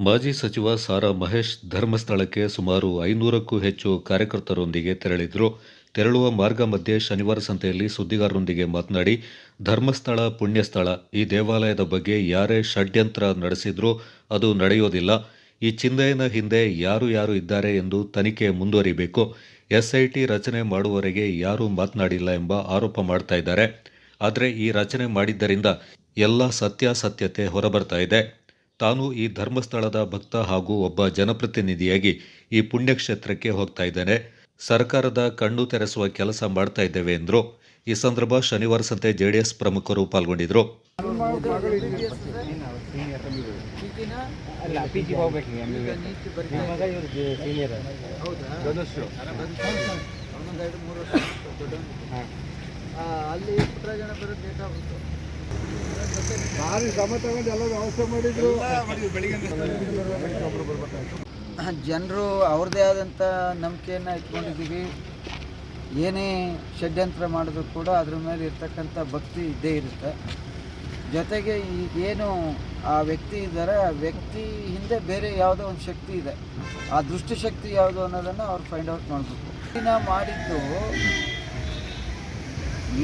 ಮಾಜಿ ಸಚಿವ ಸಾರಾ ಮಹೇಶ್ ಧರ್ಮಸ್ಥಳಕ್ಕೆ ಸುಮಾರು ಐನೂರಕ್ಕೂ ಹೆಚ್ಚು ಕಾರ್ಯಕರ್ತರೊಂದಿಗೆ ತೆರಳಿದ್ರು. ತೆರಳುವ ಮಾರ್ಗ ಮಧ್ಯೆ ಶನಿವಾರ ಸಂತೆಯಲ್ಲಿ ಸುದ್ದಿಗಾರರೊಂದಿಗೆ ಮಾತನಾಡಿ, ಧರ್ಮಸ್ಥಳ ಪುಣ್ಯಸ್ಥಳ, ಈ ದೇವಾಲಯದ ಬಗ್ಗೆ ಯಾರೇ ಷಡ್ಯಂತ್ರ ನಡೆಸಿದ್ರೂ ಅದು ನಡೆಯೋದಿಲ್ಲ. ಈ ಚಿಂದೆಯನ ಹಿಂದೆ ಯಾರು ಯಾರು ಇದ್ದಾರೆ ಎಂದು ತನಿಖೆ ಮುಂದುವರಿಬೇಕು. ಎಸ್ಐಟಿ ರಚನೆ ಮಾಡುವವರೆಗೆ ಯಾರೂ ಮಾತನಾಡಿಲ್ಲ ಎಂಬ ಆರೋಪ ಮಾಡ್ತಾ ಇದ್ದಾರೆ. ಆದರೆ ಈ ರಚನೆ ಮಾಡಿದ್ದರಿಂದ ಎಲ್ಲ ಸತ್ಯಾಸತ್ಯತೆ ಹೊರಬರ್ತಾ ಇದೆ. ತಾನು ಈ ಧರ್ಮಸ್ಥಳದ ಭಕ್ತ ಹಾಗೂ ಒಬ್ಬ ಜನಪ್ರತಿನಿಧಿಯಾಗಿ ಈ ಪುಣ್ಯಕ್ಷೇತ್ರಕ್ಕೆ ಹೋಗ್ತಾ ಇದ್ದೇನೆ. ಸರ್ಕಾರದ ಕಣ್ಣು ತೆರೆಸುವ ಕೆಲಸ ಮಾಡ್ತಾ ಇದ್ದೇವೆ ಎಂದರು. ಈ ಸಂದರ್ಭ ಶನಿವಾರ ಸಂತೆ ಜೆಡಿಎಸ್ ಪ್ರಮುಖರು ಪಾಲ್ಗೊಂಡಿದ್ದರು ಅಲ್ಲ ಭಾರಿ ಶ್ರಮ ತಗೊಂಡು ಎಲ್ಲ ವ್ಯವಸ್ಥೆ ಮಾಡಿದ್ರು. ಜನರು ಅವ್ರದ್ದೇ ಆದಂಥ ನಂಬಿಕೆಯನ್ನು ಇಟ್ಕೊಂಡಿದ್ದೀವಿ. ಏನೇ ಷಡ್ಯಂತ್ರ ಮಾಡಿದ್ರು ಕೂಡ ಅದ್ರ ಮೇಲೆ ಇರ್ತಕ್ಕಂಥ ಭಕ್ತಿ ಇದ್ದೇ ಇರುತ್ತೆ. ಜೊತೆಗೆ ಈಗೇನು ಆ ವ್ಯಕ್ತಿ ಇದ್ದಾರೆ ಆ ವ್ಯಕ್ತಿ ಹಿಂದೆ ಬೇರೆ ಯಾವುದೋ ಒಂದು ಶಕ್ತಿ ಇದೆ. ಆ ದುಷ್ಟಶಕ್ತಿ ಯಾವುದು ಅನ್ನೋದನ್ನು ಅವ್ರು ಫೈಂಡ್ ಔಟ್ ಮಾಡಬೇಕು. ದಿನ ಮಾಡಿದ್ದು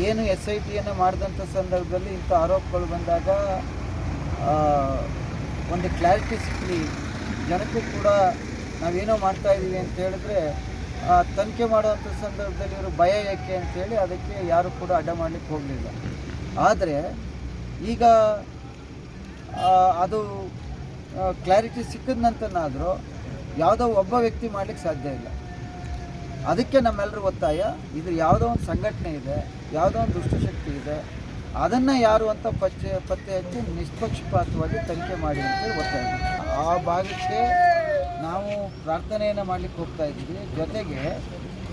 ಏನು ಎಸ್ ಐ ಟಿಯನ್ನು ಮಾಡಿದಂಥ ಸಂದರ್ಭದಲ್ಲಿ ಇಂಥ ಆರೋಪಗಳು ಬಂದಾಗ ಒಂದು ಕ್ಲಾರಿಟಿ ಸಿಕ್ಕಲಿ ಜನಕ್ಕೂ ಕೂಡ ನಾವೇನೋ ಮಾಡ್ತಾ ಇದ್ದೀವಿ ಅಂತ ಹೇಳಿದ್ರೆ ತನಿಖೆ ಮಾಡುವಂಥ ಸಂದರ್ಭದಲ್ಲಿ ಇವರು ಭಯ ಏಕೆ ಅಂಥೇಳಿ ಅದಕ್ಕೆ ಯಾರು ಕೂಡ ಅಡ್ಡ ಮಾಡಲಿಕ್ಕೆ ಹೋಗಲಿಲ್ಲ. ಆದರೆ ಈಗ ಅದು ಕ್ಲಾರಿಟಿ ಸಿಕ್ಕಿದ ನಂತರನಾದರೂ ಯಾವುದೋ ಒಬ್ಬ ವ್ಯಕ್ತಿ ಮಾಡಲಿಕ್ಕೆ ಸಾಧ್ಯ ಇಲ್ಲ. ಅದಕ್ಕೆ ನಮ್ಮೆಲ್ಲರೂ ಒತ್ತಾಯ ಇದು ಯಾವುದೋ ಒಂದು ಸಂಘಟನೆ ಇದೆ, ಯಾವುದೋ ಒಂದು ದುಷ್ಟಶಕ್ತಿ ಇದೆ, ಅದನ್ನು ಯಾರು ಅಂತ ಪತ್ತೆ ಪತ್ತೆ ಹಚ್ಚಿ ನಿಷ್ಪಕ್ಷಪಾತವಾಗಿ ತನಿಖೆ ಮಾಡಿ ಅಂತ ಒತ್ತಾಯ ಆ ಭಾಗಕ್ಕೆ ನಾವು ಪ್ರಾರ್ಥನೆಯನ್ನು ಮಾಡಲಿಕ್ಕೆ ಹೋಗ್ತಾ ಇದ್ದೀವಿ. ಜೊತೆಗೆ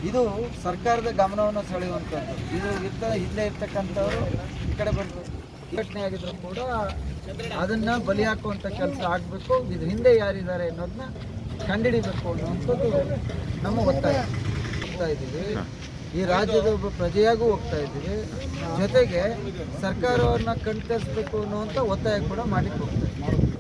ಇದು ಸರ್ಕಾರದ ಗಮನವನ್ನು ಸೆಳೆಯುವಂಥದ್ದು ಇದು ಇರ್ತ, ಇಲ್ಲೇ ಇರ್ತಕ್ಕಂಥವರು ಈ ಕಡೆ ಬಂದು ಘಟನೆ ಆಗಿದ್ರು ಕೂಡ ಅದನ್ನು ಬಲಿ ಹಾಕುವಂಥ ಕೆಲಸ ಆಗಬೇಕು. ಇದ್ರ ಹಿಂದೆ ಯಾರಿದ್ದಾರೆ ಅನ್ನೋದನ್ನ ಕಂಡಿಡಿಬೇಕು ಅನ್ನುವಂಥದ್ದು ನಮ್ಮ ಒತ್ತಾಯ. ಹೋಗ್ತಾ ಇದ್ದೀವಿ. ಈ ರಾಜ್ಯದ ಒಬ್ಬ ಪ್ರಜೆಯಾಗೂ ಹೋಗ್ತಾ ಇದ್ದೀವಿ. ಜೊತೆಗೆ ಸರ್ಕಾರವನ್ನು ಕಣ್ತರಿಸಬೇಕು ಅನ್ನುವಂಥ ಒತ್ತಾಯ ಕೂಡ ಮಾಡಲಿಕ್ಕೆ ಹೋಗ್ತಾ ಇದ್ದೀವಿ.